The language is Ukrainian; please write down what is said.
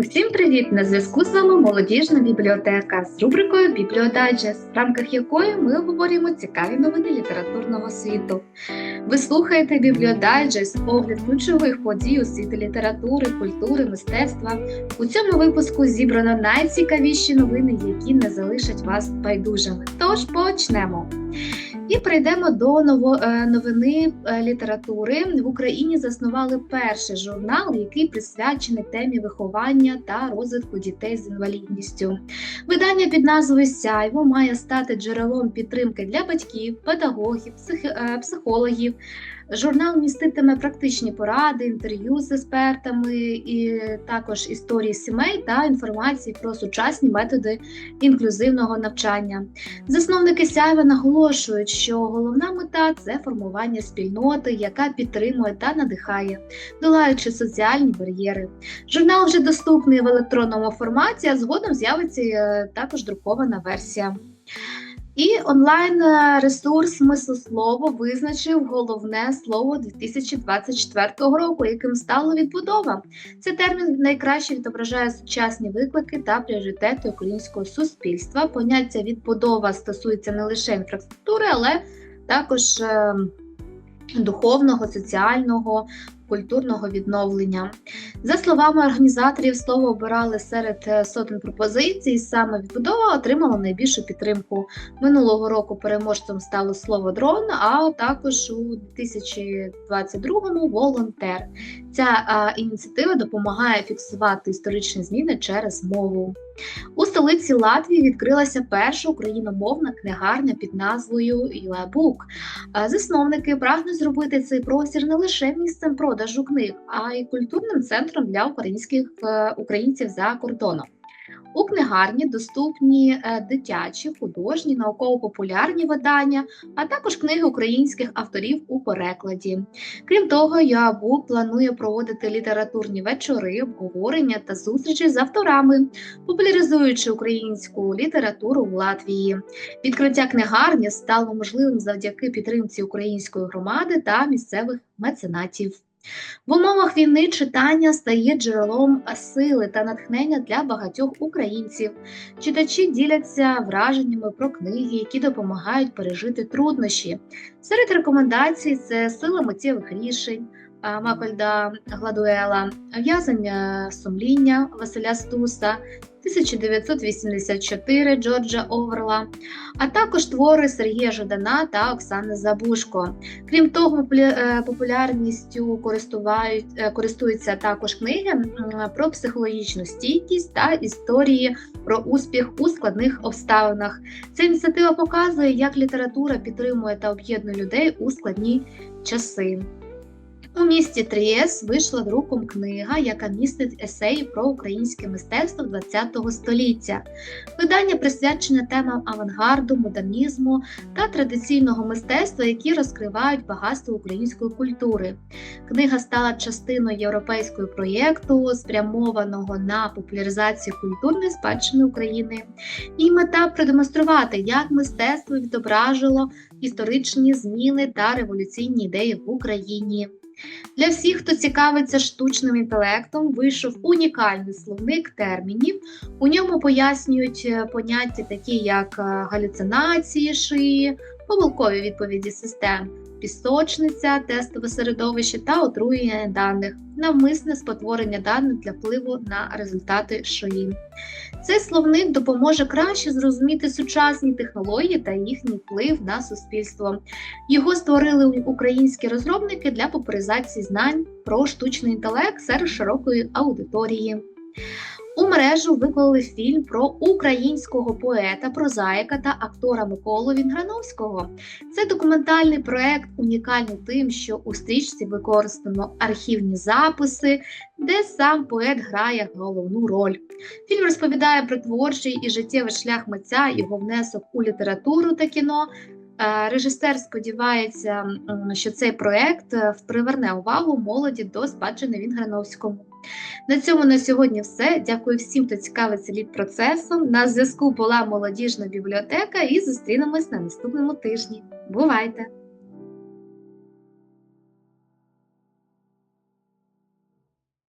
Усім привіт! На зв'язку з вами молодіжна бібліотека з рубрикою Бібліодайджест, в рамках якої ми обговорюємо цікаві новини літературного світу. Ви слухаєте Бібліодайджест, огляд ключових подій у світі літератури, культури, мистецтва. У цьому випуску зібрано найцікавіші новини, які не залишать вас байдужими. Тож почнемо. І прийдемо до ново, е, новини е, літератури. В Україні заснували перший журнал, який присвячений темі виховання та розвитку дітей з інвалідністю. Видання під назвою Сяйво має стати джерелом підтримки для батьків, педагогів, е, психологів. Журнал міститиме практичні поради, інтерв'ю з експертами, і також історії сімей та інформації про сучасні методи інклюзивного навчання. Засновники Сяйва наголошують, що головна мета це формування спільноти, яка підтримує та надихає, долаючи соціальні бар'єри. Журнал вже доступний в електронному форматі, а згодом з'явиться е, також друкована версія. І онлайн е, ресурс «Смислослово» визначив головне слово 2024 року, яким стала відбудова. Цей термін найкраще відображає сучасні виклики та пріоритети українського суспільства. Поняття відбудова стосується не лише інфраструктури, але також е, духовного, соціального, культурного відновлення. За словами організаторів, слово обирали серед е, сотень пропозицій. Саме відбудова отримала найбільшу підтримку. Минулого року переможцем стало слово дрон, а також у 2022-му волонтер. Ця ініціатива допомагає фіксувати історичні зміни через мову. У столиці Латвії відкрилася перша україномовна книгарня під назвою UABook. Засновники прагнуть зробити цей простір не лише місцем продажу книг, а й культурним центром для українських е, українців за кордоном. У книгарні доступні е, дитячі, художні, науково-популярні видання, а також книги українських авторів у перекладі. Крім того, ЮАБУ планує проводити літературні вечори, обговорення та зустрічі з авторами, популяризуючи українську літературу в Латвії. Відкриття книгарні стало можливим завдяки підтримці української громади та місцевих меценатів. В умовах війни читання стає джерелом сили та натхнення для багатьох українців. Читачі діляться враженнями про книги, які допомагають пережити труднощі. Серед рекомендацій це сила миттєвих рішень. Макольда Гладуела, в'язання сумління Василя Стуса, 1984 Джорджа Оверла, а також твори Сергія Жадана та Оксани Забушко. Крім того, е, популярністю е, користуються також книги про психологічну стійкість та історії про успіх у складних обставинах. Ця ініціатива показує, як література підтримує та об'єднує людей у складні часи. У місті Трієс вийшла друком книга, яка містить есеї про українське мистецтво ХХ століття. Видання присвячене темам авангарду, модернізму та традиційного мистецтва, які розкривають багатство української культури. Книга стала частиною європейського проєкту, спрямованого на популяризацію культурної спадщини України. І мета продемонструвати, як мистецтво відображило історичні зміни та революційні ідеї в Україні. Для всіх, хто цікавиться штучним інтелектом, вийшов унікальний словник термінів. У ньому пояснюють е, поняття, такі як е, галюцинації шиї, помилкові відповіді систем, пісочниця, тестове середовище та отруєння даних, навмисне спотворення даних для впливу на результати шиї. Цей словник допоможе краще зрозуміти сучасні технології та їхній вплив на суспільство. Його створили українські розробники для популяризації знань про штучний інтелект серед широкої аудиторії. У мережу виклали фільм про українського поета, прозаїка та актора Миколу Вінграновського. Це документальний проект унікальний тим, що у стрічці використано архівні записи, де сам поет грає головну роль. Фільм розповідає про творчий і життєвий шлях митця, його внесок у літературу та кіно. Е, режисер сподівається, що цей проект е, приверне увагу молоді до спадщини Вінграновському. На цьому на сьогодні все. Дякую всім, хто цікавиться лід процесом. На зв'язку була молодіжна бібліотека і зустрінемось на наступному тижні. Бувайте!